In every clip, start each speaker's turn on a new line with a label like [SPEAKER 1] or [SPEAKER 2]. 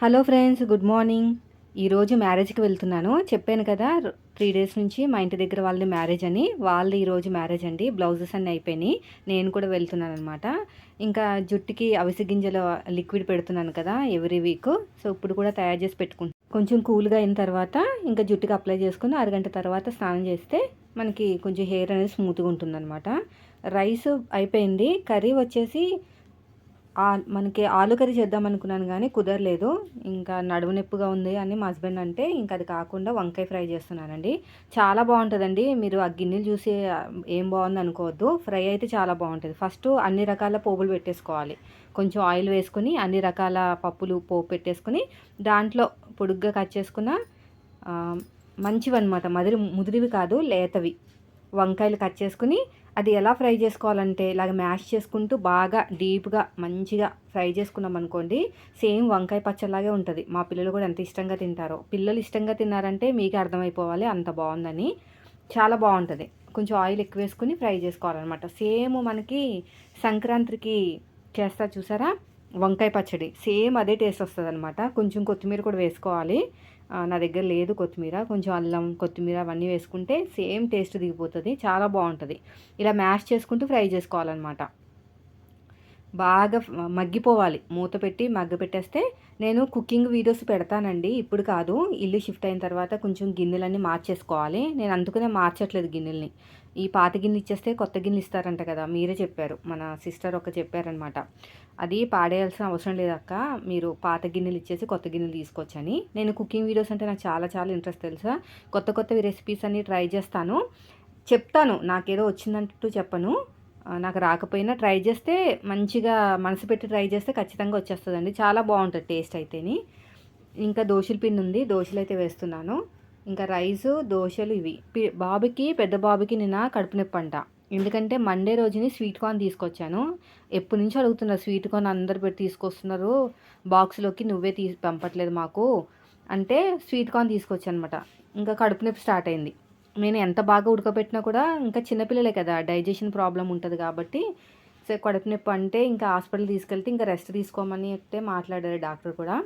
[SPEAKER 1] Hello friends good morning. ఈరోజు మ్యారేజ్కి వెళ్తున్నాను. చెప్పాను కదా త్రీ డేస్ నుంచి మా ఇంటి దగ్గర వాళ్ళది మ్యారేజ్ అని. వాళ్ళు ఈరోజు మ్యారేజ్ అండి. బ్లౌజెస్ అన్నీ అయిపోయినాయి. నేను కూడా వెళ్తున్నాను అనమాట ఇంకా జుట్టుకి అవిసె గింజల లిక్విడ్ పెడుతున్నాను కదా ఎవ్రీ వీక్. సో ఇప్పుడు కూడా తయారు చేసి పెట్టుకుంటాను కొంచెం కూల్గా అయిన తర్వాత ఇంకా జుట్టుకి అప్లై చేసుకుని అరగంట తర్వాత స్నానం చేస్తే మనకి కొంచెం హెయిర్ అనేది స్మూత్గా ఉంటుందన్నమాట. రైస్ అయిపోయింది. కర్రీ వచ్చేసి మనకి ఆలు కర్రీ చేద్దాం అనుకున్నాను కానీ కుదరలేదు. ఇంకా నడుము నొప్పిగా ఉంది అని మా హస్బెండ్ అంటే ఇంకా అది కాకుండా వంకాయ ఫ్రై చేస్తున్నానండి. చాలా బాగుంటుందండి. మీరు ఆ గిన్నెలు చూసి ఏం బాగుంది అనుకోవద్దు. ఫ్రై అయితే చాలా బాగుంటుంది. ఫస్ట్ అన్ని రకాల పోపులు పెట్టేసుకోవాలి. కొంచెం ఆయిల్ వేసుకుని అన్ని రకాల పప్పులు పోపు పెట్టేసుకుని దాంట్లో పొడుగ్గా కట్ చేసుకున్న మంచివి మంచివన్నమాట. మదిరి ముదిరివి కాదు లేతవి. వంకాయలు కట్ చేసుకుని అది ఎలా ఫ్రై చేసుకోవాలంటే ఇలాగ మ్యాష్ చేసుకుంటూ బాగా డీప్గా మంచిగా ఫ్రై చేసుకున్నాం అనుకోండి సేమ్ వంకాయ పచ్చలాగే ఉంటుంది. మా పిల్లలు కూడా ఎంత ఇష్టంగా తింటారో. పిల్లలు ఇష్టంగా తిన్నారంటే మీకు అర్థమైపోవాలి అంత బాగుందని. చాలా బాగుంటుంది. కొంచెం ఆయిల్ ఎక్కువ వేసుకుని ఫ్రై చేసుకోవాలన్నమాట. సేమ్ మనకి సంక్రాంతికి చేస్తా చూసారా? వంకాయ పచ్చడి. సేమ్ అదే టేస్ట్ వస్తుంది అనమాట కొంచెం కొత్తిమీర కూడా వేసుకోవాలి. నా దగ్గర లేదు కొత్తిమీర. కొంచెం అల్లం కొత్తిమీర అవన్నీ వేసుకుంటే సేమ్ టేస్ట్ దిగిపోతుంది. చాలా బాగుంటుంది. ఇలా మ్యాష్ చేసుకుంటూ ఫ్రై చేసుకోవాలన్నమాట. బాగా మగ్గిపోవాలి. మూత పెట్టి మగ్గ పెట్టేస్తే నేను కుకింగ్ వీడియోస్ పెడతానండి. ఇప్పుడు కాదు. ఇల్లు షిఫ్ట్ అయిన తర్వాత కొంచెం గిన్నెలన్నీ మార్చేసుకోవాలి. నేను అందుకనే మార్చట్లేదు గిన్నెల్ని. ఈ పాత గిన్నె ఇచ్చేస్తే కొత్త గిన్నెలు ఇస్తారంట కదా మీరే చెప్పారు. మన సిస్టర్ ఒక చెప్పారనమాట అది పాడేయాల్సిన అవసరం లేదక్క మీరు పాత గిన్నెలు ఇచ్చేసి కొత్త గిన్నెలు తీసుకొచ్చని నేను కుకింగ్ వీడియోస్ అంటే నాకు చాలా చాలా ఇంట్రెస్ట్ తెలుసా. కొత్త కొత్త రెసిపీస్ అన్ని ట్రై చేస్తాను. చెప్తాను నాకేదో వచ్చిందంటూ చెప్పను. నాకు రాకపోయినా ట్రై చేస్తే మంచిగా మనసు పెట్టి ట్రై చేస్తే ఖచ్చితంగా వచ్చేస్తుందండి. చాలా బాగుంటుంది టేస్ట్ అయితేని. ఇంకా దోశల పిండి ఉంది దోశలు అయితే వేస్తున్నాను. ఇంకా రైస్ దోశలు ఇవి. బాబుకి పెద్ద బాబుకి నిన్న కడుపు నొప్పి అంట ఎందుకంటే మండే రోజుని స్వీట్ కార్న్ తీసుకొచ్చాను. ఎప్పటి నుంచో అడుగుతున్నారు స్వీట్ కార్న్ అందరు పెట్టి తీసుకొస్తున్నారు. బాక్స్లోకి నువ్వే తీసి పంపట్లేదు మాకు అంటే స్వీట్ కార్న్ తీసుకొచ్చానమాట. ఇంకా కడుపు నొప్పి స్టార్ట్ అయింది. నేను ఎంత బాగా ఉడకబెట్టినా కూడా ఇంకా చిన్నపిల్లలే కదా డైజెషన్ ప్రాబ్లం ఉంటుంది కాబట్టి సరే కడుపు నొప్పి అంటే ఇంకా హాస్పిటల్ తీసుకెళ్తే ఇంకా రెస్ట్ తీసుకోమని అయితే మాట్లాడారు డాక్టర్ కూడా.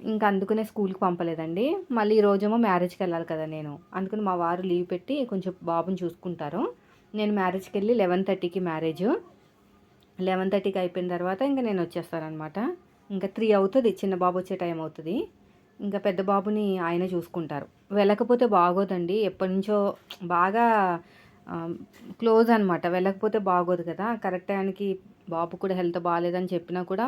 [SPEAKER 1] ఇంకా అందుకనే స్కూల్కి పంపలేదండి. మళ్ళీ ఈ రోజేమో మ్యారేజ్కి వెళ్ళాలి కదా నేను. అందుకని మా వారు లీవ్ పెట్టి కొంచెం బాబుని చూసుకుంటారు. నేను మ్యారేజ్కి వెళ్ళి లెవెన్ థర్టీకి మ్యారేజ్. లెవెన్ థర్టీకి అయిపోయిన తర్వాత ఇంకా నేను వచ్చేస్తానమాట ఇంకా త్రీ అవుతుంది చిన్న బాబు వచ్చే టైం అవుతుంది. ఇంకా పెద్ద బాబుని ఆయన చూసుకుంటారు. వెళ్ళకపోతే బాగోదండి. ఎప్పటి నుంచో బాగా క్లోజ్ అనమాట వెళ్ళకపోతే బాగోదు కదా. కరెక్ట్ టైంకి బాబు కూడా హెల్త్ బాగాలేదని చెప్పినా కూడా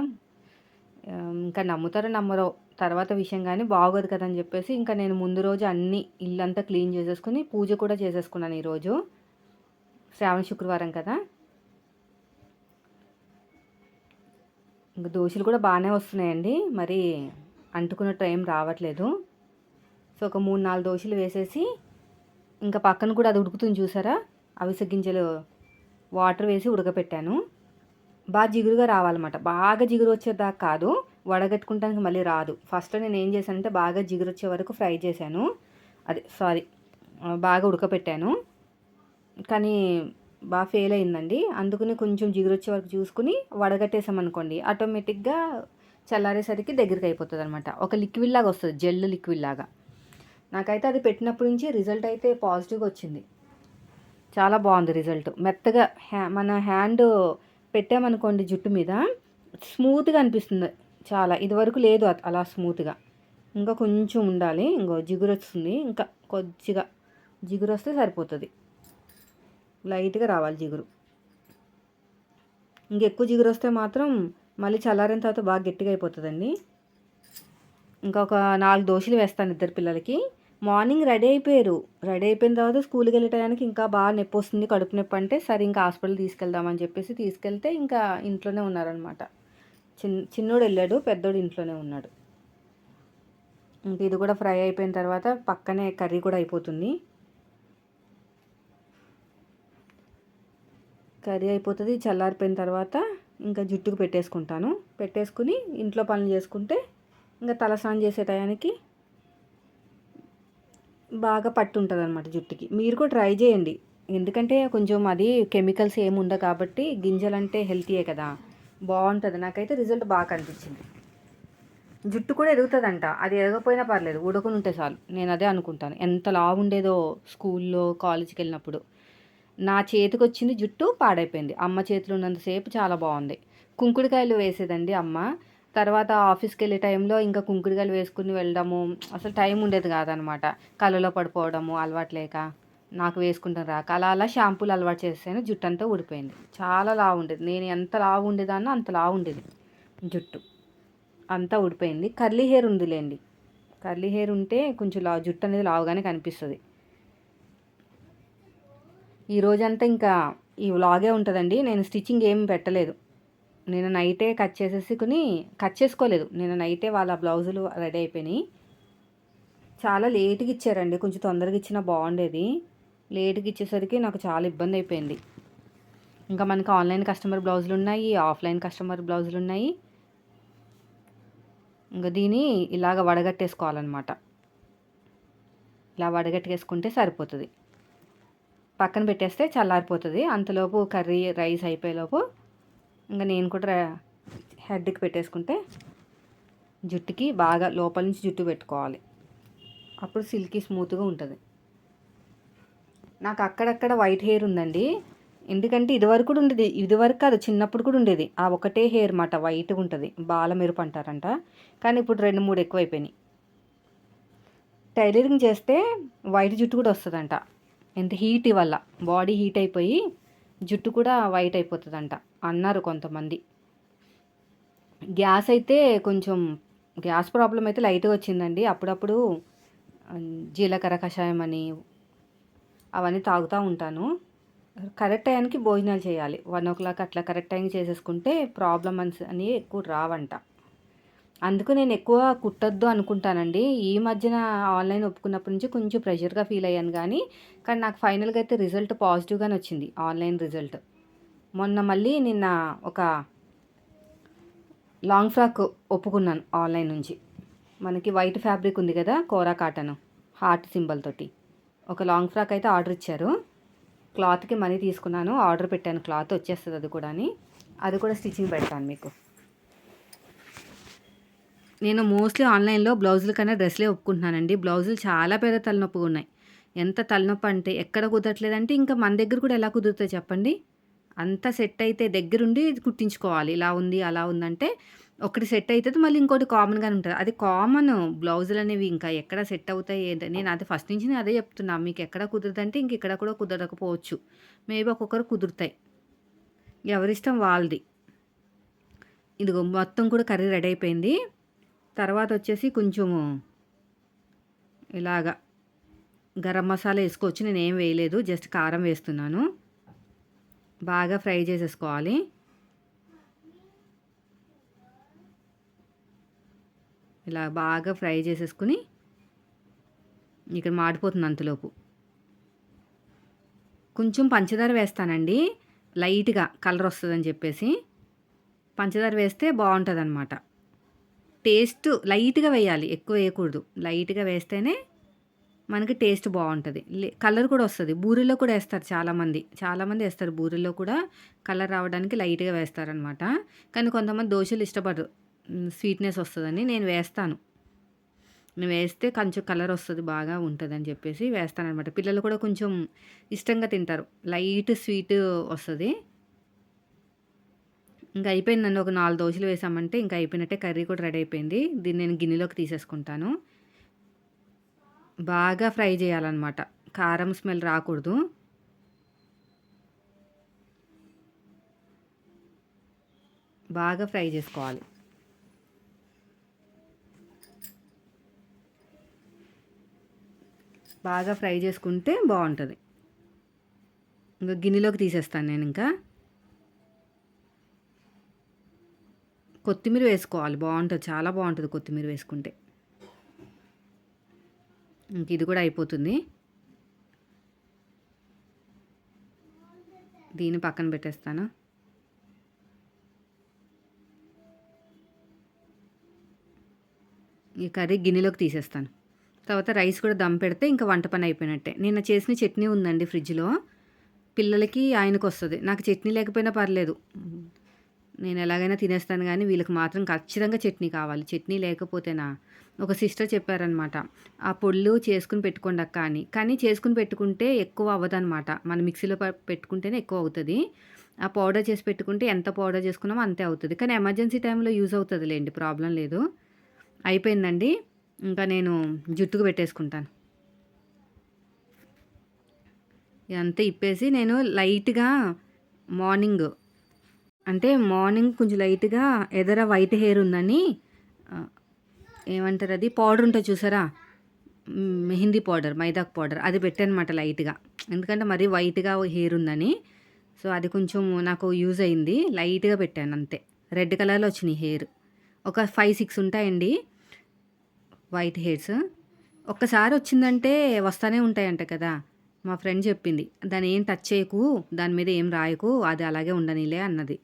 [SPEAKER 1] ఇంకా నమ్ముతారో నమ్మరో తర్వాత విషయం కానీ బాగోదు కదా అని చెప్పేసి ఇంకా నేను ముందు రోజు అన్ని ఇల్లంతా క్లీన్ చేసేసుకుని పూజ కూడా చేసేసుకున్నాను ఈరోజు. శ్రావణ శుక్రవారం కదా. ఇంకా దోశలు కూడా బాగానే వస్తున్నాయండి. మరి అంటుకున్న టైం రావట్లేదు. సో ఒక మూడు నాలుగు దోశలు వేసేసి ఇంకా పక్కన కూడా అది ఉడుకుతుంది చూసారా? అవిసె గింజలు వాటర్ వేసి ఉడకపెట్టాను. బాగా జిగురుగా రావాలన్నమాట. బాగా జిగురు వచ్చేదాకా కాదు. వడగట్టుకుంటానికి మళ్ళీ రాదు. ఫస్ట్ నేను ఏం చేశానంటే బాగా జిగురొచ్చే వరకు ఫ్రై చేశాను. అదే సారీ బాగా ఉడకపెట్టాను. కానీ బాగా ఫెయిల్ అయిందండి. అందుకని కొంచెం జిగురొచ్చే వరకు చూసుకుని వడగట్టేసామనుకోండి ఆటోమేటిక్గా చల్లారేసరికి దగ్గరికి అయిపోతుంది అనమాట ఒక లిక్విడ్ లాగా వస్తుంది జెల్ లిక్విడ్ లాగా. నాకైతే అది పెట్టినప్పటి నుంచి రిజల్ట్ అయితే పాజిటివ్గా వచ్చింది. చాలా బాగుంది రిజల్ట్ మెత్తగా హ్యా మన హ్యాండ్ పెట్టామనుకోండి జుట్టు మీద స్మూత్గా అనిపిస్తుంది. చాలా ఇదివరకు లేదు అలా స్మూత్గా. ఇంకా కొంచెం ఉండాలి ఇంకో జిగురు వస్తుంది ఇంకా కొద్దిగా జిగురు వస్తే సరిపోతుంది. లైట్గా రావాలి జిగురు. ఇంకెక్కువ జిగురు వస్తే మాత్రం మళ్ళీ చల్లారిన తర్వాత బాగా గట్టిగా అయిపోతుందండి. ఇంకా ఒక నాలుగు దోశలు వేస్తాను ఇద్దరు పిల్లలకి. మార్నింగ్ రెడీ అయిపోయారు. రెడీ అయిపోయిన తర్వాత స్కూల్కి వెళ్ళే టయానికి ఇంకా బాగా నొప్పి వస్తుంది కడుపు నొప్పి అంటే సరే ఇంకా హాస్పిటల్ తీసుకెళ్దామని చెప్పేసి తీసుకెళ్తే ఇంకా ఇంట్లోనే ఉన్నారనమాట చిన్ చిన్నోడు వెళ్ళాడు పెద్దోడు ఇంట్లోనే ఉన్నాడు. ఇంక ఇది కూడా ఫ్రై అయిపోయిన తర్వాత పక్కనే కర్రీ కూడా అయిపోతుంది. కర్రీ అయిపోతుంది చల్లారిపోయిన తర్వాత ఇంకా జుట్టుకు పెట్టేసుకుంటాను. పెట్టేసుకుని ఇంట్లో పనులు చేసుకుంటే ఇంకా తలస్నానం చేసే టయానికి బాగా పట్టు ఉంటుంది అనమాట జుట్టుకి. మీరు కూడా ట్రై చేయండి. ఎందుకంటే కొంచెం అది కెమికల్స్ ఏమి ఉండవు కాబట్టి గింజలంటే హెల్తీయే కదా. బాగుంటుంది. నాకైతే రిజల్ట్ బాగా కనిపించింది. జుట్టు కూడా ఎదుగుతుందంట. అది ఎదగపోయినా పర్లేదు. ఉడకని ఉంటే చాలు. నేను అదే అనుకుంటాను. ఎంత లావు ఉండేదో స్కూల్లో కాలేజీకి వెళ్ళినప్పుడు. నా చేతికి వచ్చింది జుట్టు పాడైపోయింది. అమ్మ చేతిలో ఉన్నంతసేపు చాలా బాగుంది. కుంకుడుకాయలు వేసేదండి అమ్మ. తర్వాత ఆఫీస్కి వెళ్ళే టైంలో ఇంకా కుంకుడుకాయలు వేసుకుని వెళ్ళడము. అసలు టైం ఉండేది కాదనమాట. కళ్ళలో పడిపోవడము అలవాటు లేక. నాకు వేసుకుంటాను రాక. అలా అలా షాంపూలు అలవాటు చేసాను జుట్టు అంతా ఊడిపోయింది. చాలా లావు ఉండేది నేను ఎంత లావు ఉండేదాన్నో అంత లావు ఉండేది జుట్టు అంతా ఊడిపోయింది. కర్లీ హెయిర్ ఉందిలేండి. కర్లీ హెయిర్ ఉంటే కొంచెం లావు జుట్టు అనేది లావుగానే కనిపిస్తుంది. ఈ రోజంతా ఇంకా ఈ వ్లాగే ఉంటుందండి. నేను స్టిచ్చింగ్ ఏమి పెట్టలేదు. నేను నైటే కట్ చేసేసుకుని కట్ చేసుకోలేదు. నేను నైటే వాళ్ళ బ్లౌజులు రెడీ అయిపోయినాయి. చాలా లేట్గా ఇచ్చారండి. కొంచెం తొందరగా ఇచ్చినా బాగుండేది. లేట్గా ఇచ్చేసరికి నాకు చాలా ఇబ్బంది అయిపోయింది. ఇంకా మనకి ఆన్లైన్ కస్టమర్ బ్లౌజులు ఉన్నాయి ఆఫ్లైన్ కస్టమర్ బ్లౌజులు ఉన్నాయి. ఇంకా దీన్ని ఇలాగ వడగట్టేసుకోవాలన్నమాట. ఇలా వడగట్టేసుకుంటే సరిపోతుంది. పక్కన పెట్టేస్తే చల్లారిపోతుంది. అంతలోపు కర్రీ రైస్ అయిపోయేలోపు ఇంకా నేను కూడా హెడ్కి పెట్టేసుకుంటే జుట్టుకి బాగా లోపల నుంచి జుట్టు పెట్టుకోవాలి. అప్పుడు సిల్కీ స్మూత్గా ఉంటుంది. నాకు అక్కడక్కడ వైట్ హెయిర్ ఉందండి. ఎందుకంటే ఇదివరకు కూడా ఉండేది. ఇదివరకు కాదు చిన్నప్పుడు కూడా ఉండేది. ఆ ఒకటే హెయిర్ మాట వైట్గా ఉంటుంది. బాల మెరుపు అంటారంట. కానీ ఇప్పుడు రెండు మూడు ఎక్కువైపోయినాయి. టైలరింగ్ చేస్తే వైట్ జుట్టు కూడా వస్తుందంట. ఎంత హీట్ వల్ల బాడీ హీట్ అయిపోయి జుట్టు కూడా వైట్ అయిపోతుందంట. అన్నారు కొంతమంది. గ్యాస్ అయితే కొంచెం గ్యాస్ ప్రాబ్లం అయితే లైట్గా వచ్చిందండి. అప్పుడప్పుడు జీలకర్ర కషాయం అని అవన్నీ తాగుతూ ఉంటాను. కరెక్ట్ టైంకి భోజనాలు చేయాలి. వన్ ఓ క్లాక్ అట్లా కరెక్ట్ టైంకి చేసేసుకుంటే ప్రాబ్లమ్స్ అని ఎక్కువ రావంట. అందుకు నేను ఎక్కువ కుట్టద్దు అనుకుంటానండి. ఈ మధ్యన ఆన్లైన్ ఒప్పుకున్నప్పటి నుంచి కొంచెం ప్రెషర్గా ఫీల్ అయ్యాను కానీ కానీ నాకు ఫైనల్గా అయితే రిజల్ట్ పాజిటివ్గానే వచ్చింది ఆన్లైన్ రిజల్ట్. మొన్న మళ్ళీ నిన్న ఒక లాంగ్ ఫ్రాక్ ఒప్పుకున్నాను ఆన్లైన్ నుంచి. మనకి వైట్ ఫ్యాబ్రిక్ ఉంది కదా కోరా కాటన్ హార్ట్ సింబల్ తోటి. ఒక లాంగ్ ఫ్రాక్ అయితే ఆర్డర్ ఇచ్చారు. క్లాత్కి మనీ తీసుకున్నాను. ఆర్డర్ పెట్టాను. క్లాత్ వచ్చేస్తుంది అది కూడా అది కూడా స్టిచ్చింగ్ పెడతాను మీకు. నేను మోస్ట్లీ ఆన్లైన్లో బ్లౌజుల కన్నా డ్రెస్లే ఒప్పుకుంటున్నానండి. బ్లౌజులు చాలా పెద్ద తలనొప్పిగా ఉన్నాయి. ఎంత తలనొప్పి అంటే ఎక్కడ కుదరట్లేదంటే ఇంకా మన దగ్గర కూడా ఎలా కుదురుతాయి చెప్పండి? అంతా సెట్ అయితే దగ్గరుండి కుట్టించుకోవాలి. ఇలా ఉంది అలా ఉందంటే ఒకటి సెట్ అవుతుంది మళ్ళీ ఇంకోటి కామన్గానే ఉంటుంది. అది కామన్ బ్లౌజులు అనేవి ఇంకా ఎక్కడ సెట్ అవుతాయి ఏంటని నేను అది ఫస్ట్ నుంచి నేను అదే చెప్తున్నా. మీకు ఎక్కడ కుదరదంటే ఇంక ఇక్కడ కూడా కుదరకపోవచ్చు. మేబీ ఒక్కొక్కరు కుదురుతాయి. ఎవరిష్టం వాళ్ళది. ఇదిగో మొత్తం కూడా కర్రీ రెడీ అయిపోయింది. తర్వాత వచ్చేసి కొంచెము ఇలాగా గరం మసాలా వేసుకోవచ్చు. నేను ఏం వేయలేదు జస్ట్ కారం వేస్తున్నాను. బాగా ఫ్రై చేసేసుకోవాలి. ఇలా బాగా ఫ్రై చేసేసుకుని ఇక్కడ మాడిపోతుంది అంతలోపు. కొంచెం పంచదార వేస్తానండి. లైట్గా కలర్ వస్తుందని చెప్పేసి. పంచదార వేస్తే బాగుంటుంది అనమాట టేస్ట్ లైట్గా వేయాలి ఎక్కువ వేయకూడదు. లైట్గా వేస్తేనే మనకి టేస్ట్ బాగుంటుంది. కలర్ కూడా వస్తుంది. బూరెల్లో కూడా వేస్తారు చాలామంది. చాలామంది వేస్తారు బూరెల్లో కూడా. కలర్ రావడానికి లైట్గా వేస్తారనమాట కానీ కొంతమంది దోశలు ఇష్టపడరు. స్వీట్నెస్ వస్తుందని నేను వేస్తాను. నేను వేస్తే కొంచెం కలర్ వస్తుంది బాగా ఉంటుందని చెప్పేసి వేస్తాను అనమాట పిల్లలు కూడా కొంచెం ఇష్టంగా తింటారు. లైట్ స్వీట్ వస్తుంది. ఇంకా అయిపోయింది నన్ను ఒక నాలుగు దోశలు వేసామంటే ఇంకా అయిపోయినట్టే కర్రీ కూడా రెడీ అయిపోయింది. దీన్ని నేను గిన్నెలోకి తీసేసుకుంటాను. బాగా ఫ్రై చేయాలన్నమాట. కారం స్మెల్ రాకూడదు. బాగా ఫ్రై చేసుకోవాలి. బాగా ఫ్రై చేసుకుంటే బాగుంటుంది. ఇంకా గిన్నెలోకి తీసేస్తాను నేను ఇంకా. కొత్తిమీర వేసుకోవాలి బాగుంటుంది చాలా బాగుంటుంది కొత్తిమీర వేసుకుంటే. ఇంక ఇది కూడా అయిపోతుంది. దీన్ని పక్కన పెట్టేస్తాను. ఈ కర్రీ గిన్నెలోకి తీసేస్తాను. తర్వాత రైస్ కూడా దమ్ పెడితే ఇంకా వంట పని అయిపోయినట్టే. నిన్న చేసిన చట్నీ ఉందండి ఫ్రిడ్జ్లో. పిల్లలకి ఆయనకు వస్తుంది నాకు చట్నీ లేకపోయినా పర్లేదు. నేను ఎలాగైనా తినేస్తాను కానీ వీళ్ళకి మాత్రం ఖచ్చితంగా చట్నీ కావాలి. చట్నీ లేకపోతేనా? ఒక సిస్టర్ చెప్పారనమాట ఆ పొళ్ళు చేసుకుని పెట్టుకోండి అక్క అని. కానీ చేసుకుని పెట్టుకుంటే ఎక్కువ అవ్వదనమాట మన మిక్సీలో పెట్టుకుంటేనే ఎక్కువ అవుతుంది. ఆ పౌడర్ చేసి పెట్టుకుంటే ఎంత పౌడర్ చేసుకున్నామో అంతే అవుతుంది. కానీ ఎమర్జెన్సీ టైంలో యూజ్ అవుతుంది లేండి ప్రాబ్లం లేదు. అయిపోయిందండి. ఇంకా నేను జుట్టుకు పెట్టేసుకుంటాను. ఇదంతా ఇప్పేసి నేను లైట్గా మార్నింగ్ అంటే మార్నింగ్ కొంచెం లైట్గా ఎదర వైట్ హెయిర్ ఉందని ఏమంటారు అది? పౌడర్ ఉంటుంది చూసారా? మెహందీ పౌడర్ మైదాక్ పౌడర్ అది పెట్టానమాట లైట్గా. ఎందుకంటే మరీ వైట్గా హెయిర్ ఉందని. సో అది కొంచెం నాకు యూజ్ అయింది లైట్గా పెట్టాను అంతే. రెడ్ కలర్లో వచ్చినాయి హెయిర్. ఒక ఫైవ్ సిక్స్ ఉంటాయండి. White hairs. ఒక్కసారి వచ్చిందంటే వస్తానే ఉంటాయంట కదా. మా ఫ్రెండ్ చెప్పింది దాన్ని ఏం టచ్ చేయకు దాని మీద ఏం రాయకు అది అలాగే ఉండనిలే అన్నది.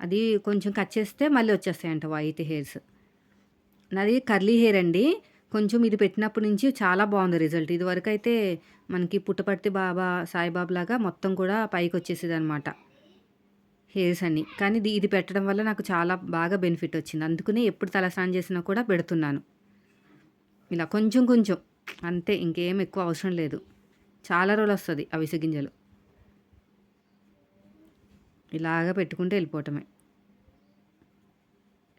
[SPEAKER 1] అది కొంచెం కట్ చేస్తే మళ్ళీ వచ్చేస్తాయంట వైట్ హెయిర్స్. నాది కర్లీ హెయిర్ అండి. కొంచెం ఇది పెట్టినప్పటి నుంచి చాలా బాగుంది రిజల్ట్. ఇదివరకు అయితే మనకి పుట్టపర్తి బాబా సాయిబాబు లాగా మొత్తం కూడా పైకి వచ్చేసేది అనమాట హెయిర్స్ అని కానీ ఇది ఇది పెట్టడం వల్ల నాకు చాలా బాగా బెనిఫిట్ వచ్చింది. అందుకనే ఎప్పుడు తలస్నానం చేసినా కూడా పెడుతున్నాను. ఇలా కొంచెం కొంచెం. అంతే ఇంకేం ఎక్కువ అవసరం లేదు. చాలా రోజులు వస్తుంది అవిసె గింజలు ఇలాగ పెట్టుకుంటే వెళ్ళిపోవటమే.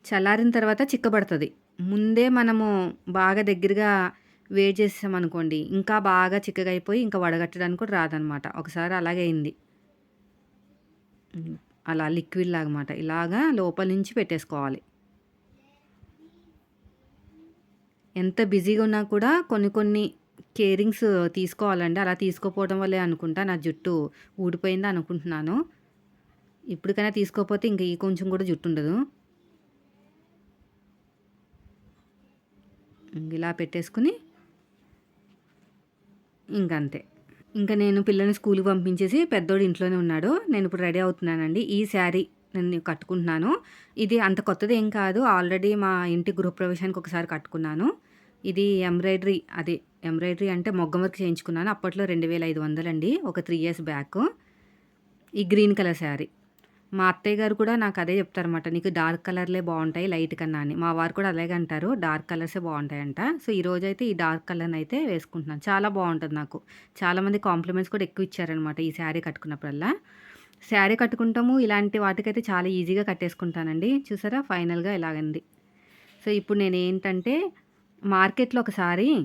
[SPEAKER 1] చల్లారిన తర్వాత చిక్కబడుతుంది. ముందే మనము బాగా దగ్గరగా వేడి చేసామనుకోండి ఇంకా బాగా చిక్కగా అయిపోయి ఇంకా వడగట్టడానికి కూడా రాదనమాట. ఒకసారి అలాగే అయింది. అలా లిక్విడ్ లాగమాట. ఇలాగా లోపల నుంచి పెట్టేసుకోవాలి. ఎంత బిజీగా ఉన్నా కూడా కొన్ని కొన్ని కేరింగ్స్ తీసుకోవాలండి. అలా తీసుకోపోవడం వల్లే అనుకుంటా. నా జుట్టు ఊడిపోయింది అనుకుంటున్నాను. ఇప్పటికైనా తీసుకోకపోతే ఇంకా ఈ కొంచెం కూడా జుట్టు ఉండదు. ఇలా పెట్టేసుకుని ఇంకంతే ఇంకా నేను పిల్లని స్కూల్కి పంపించేసి పెద్దోడు ఇంట్లోనే ఉన్నాడు. నేను ఇప్పుడు రెడీ అవుతున్నానండి. ఈ శారీ నేను కట్టుకుంటున్నాను. ఇది అంత కొత్తది ఏం కాదు. ఆల్రెడీ మా ఇంటి గృహప్రవేశానికి ఒకసారి కట్టుకున్నాను. ఇది ఎంబ్రాయిడరీ అది ఎంబ్రాయిడరీ అంటే మొగ్గం వర్క్ చేయించుకున్నాను. అప్పట్లో రెండు వేల ఐదు వందలండి ఒక త్రీ ఇయర్స్ బ్యాక్. ఈ గ్రీన్ కలర్ శారీ. మా అత్తయ్య గారు కూడా నాకు అదే చెప్తారన్నమాట నీకు డార్క్ కలర్లే బాగుంటాయి లైట్ కన్నా అని. మా వారు కూడా అలాగే అంటారు డార్క్ కలర్సే బాగుంటాయంట. సో ఈ రోజు అయితే ఈ డార్క్ కలర్ని అయితే వేసుకుంటున్నాను. చాలా బాగుంటుంది నాకు. చాలామంది కాంప్లిమెంట్స్ కూడా ఎక్కువ ఇచ్చారనమాట ఈ శారీ కట్టుకున్నప్పుడల్లా. శారీ కట్టుకుంటాము. ఇలాంటి వాటికైతే చాలా ఈజీగా కట్టేసుకుంటానండి. చూసారా? ఫైనల్గా ఇలాగంది. సో ఇప్పుడు నేను ఏంటంటే మార్కెట్లో ఒకసారి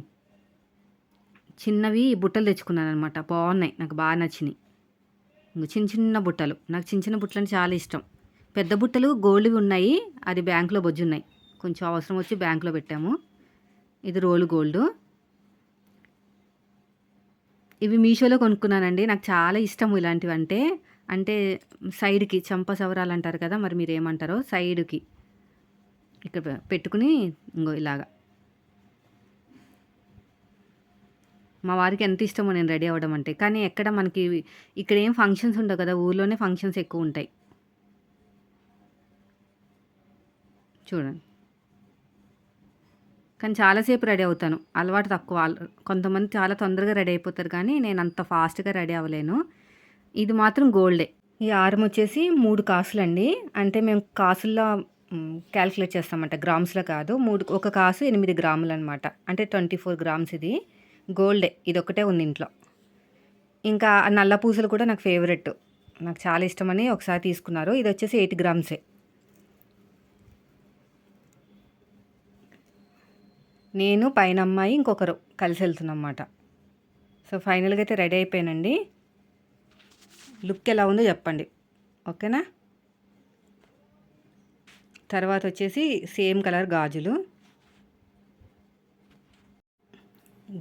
[SPEAKER 1] చిన్నవి బుట్టలు తెచ్చుకున్నాను అనమాట బాగున్నాయి. నాకు బాగా నచ్చినాయి. చిన్న చిన్న బుట్టలు. నాకు చిన్న చిన్న బుట్టలు అంటే చాలా ఇష్టం. పెద్ద బుట్టలు గోల్డ్వి ఉన్నాయి. అది బ్యాంకులో బొజ్జు ఉన్నాయి కొంచెం అవసరం వచ్చి బ్యాంకులో పెట్టాము. ఇది రోలు గోల్డ్. ఇవి మీషోలో కొనుక్కున్నానండి. నాకు చాలా ఇష్టం ఇలాంటివి అంటే అంటే సైడ్కి చంప సవరాలు అంటారు కదా మరి మీరు ఏమంటారో సైడ్కి. ఇక్కడ పెట్టుకుని ఇంకో ఇలాగా. మా వారికి ఎంత ఇష్టమో నేను రెడీ అవ్వడం అంటే. కానీ ఎక్కడ మనకి ఇక్కడ ఏం ఫంక్షన్స్ ఉండవు కదా ఊర్లోనే ఫంక్షన్స్ ఎక్కువ ఉంటాయి. చూడండి. కానీ చాలాసేపు రెడీ అవుతాను. అలవాటు తక్కువ. కొంతమంది చాలా తొందరగా రెడీ అయిపోతారు కానీ నేను అంత ఫాస్ట్గా రెడీ అవ్వలేను. ఇది మాత్రం గోల్డే. ఈ ఆరం వచ్చేసి మూడు కాసులండి. అంటే మేము కాసుల్లో క్యాల్కులేట్ చేస్తామంట. గ్రామ్స్లో కాదు. మూడు ఒక కాసు ఎనిమిది గ్రాములు అనమాట అంటే ట్వంటీ ఫోర్ గ్రామ్స్ ఇది. గోల్డే. ఇది ఒకటే ఉంది ఇంట్లో. ఇంకా నల్ల పూసలు కూడా నాకు ఫేవరెట్. నాకు చాలా ఇష్టమని ఒకసారి తీసుకున్నారు. ఇది వచ్చేసి ఎయిట్ గ్రామ్సే. నేను పైన అమ్మాయి ఇంకొకరు కలిసి వెళ్తున్నమాట సో ఫైనల్గా అయితే రెడీ అయిపోయానండి. లుక్ ఎలా ఉందో చెప్పండి. ఓకేనా? తర్వాత వచ్చేసి సేమ్ కలర్ గాజులు.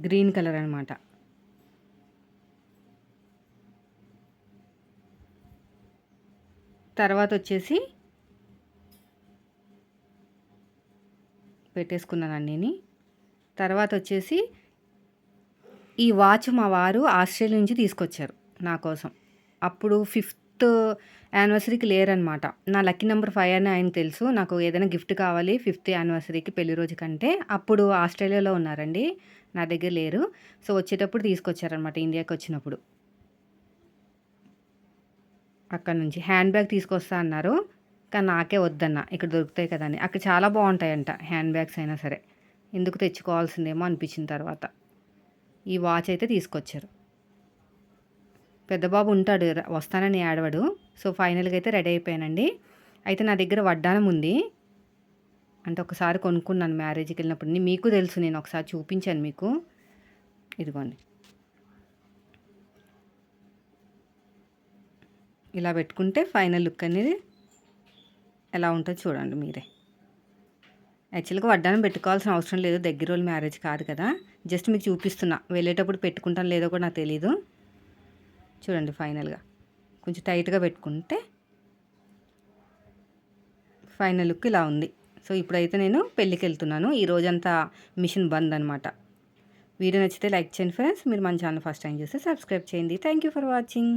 [SPEAKER 1] గ్రీన్ కలర్ అనమాట తర్వాత వచ్చేసి పెట్టేసుకున్నాను అన్నీని. తర్వాత వచ్చేసి ఈ వాచ్ మా వారు ఆస్ట్రేలియా నుంచి తీసుకొచ్చారు నా కోసం. అప్పుడు ఫిఫ్త్ యానివర్సరీకి లేరనమాట. నా లక్కీ నెంబర్ ఫైవ్ అని ఆయన తెలుసు. నాకు ఏదైనా గిఫ్ట్ కావాలి ఫిఫ్త్ యానివర్సరీకి పెళ్ళి రోజు కంటే. అప్పుడు ఆస్ట్రేలియాలో ఉన్నారండి. నా దగ్గర లేరు. సో వచ్చేటప్పుడు తీసుకొచ్చారనమాట ఇండియాకి వచ్చినప్పుడు. అక్కడ నుంచి హ్యాండ్ బ్యాగ్ తీసుకొస్తా అన్నారు. కానీ నాకే వద్దన్న. ఇక్కడ దొరుకుతాయి కదా అని. అక్కడ చాలా బాగుంటాయంట హ్యాండ్ బ్యాగ్స్ అయినా సరే. ఎందుకు తెచ్చుకోవాల్సిందేమో అనిపించిన తర్వాత. ఈ వాచ్ అయితే తీసుకొచ్చారు. పెద్దబాబు ఉంటాడు వస్తానని ఆడవాడు సో ఫైనల్గా అయితే రెడీ అయిపోయానండి. అయితే నా దగ్గర వడ్డానం ఉంది. అంటే ఒకసారి కొనుక్కున్నాను మ్యారేజ్కి వెళ్ళినప్పుడు. మీకు తెలుసు నేను ఒకసారి చూపించాను మీకు. ఇదిగోండి. ఇలా పెట్టుకుంటే ఫైనల్ లుక్ అనేది ఎలా ఉంటుందో చూడండి మీరే. యాక్చువల్గా వడ్డానం పెట్టుకోవాల్సిన అవసరం లేదు. దగ్గర వాళ్ళు మ్యారేజ్ కాదు కదా. జస్ట్ మీకు చూపిస్తున్నా. వెళ్ళేటప్పుడు పెట్టుకుంటాను లేదో కూడా నాకు తెలీదు. చూడండి ఫైనల్గా. కొంచెం టైట్గా పెట్టుకుంటే ఫైనల్ లుక్ ఇలా ఉంది. సో ఇప్పుడైతే నేను పెళ్ళికి వెళ్తున్నాను ఈ రోజంతా మిషన్ బంద్ అనమాట వీడియో నచ్చితే లైక్ చేయండి ఫ్రెండ్స్. మీరు మన ఛానల్ ఫస్ట్ టైం చూస్తే సబ్స్క్రైబ్ చేయండి. Thank you for watching.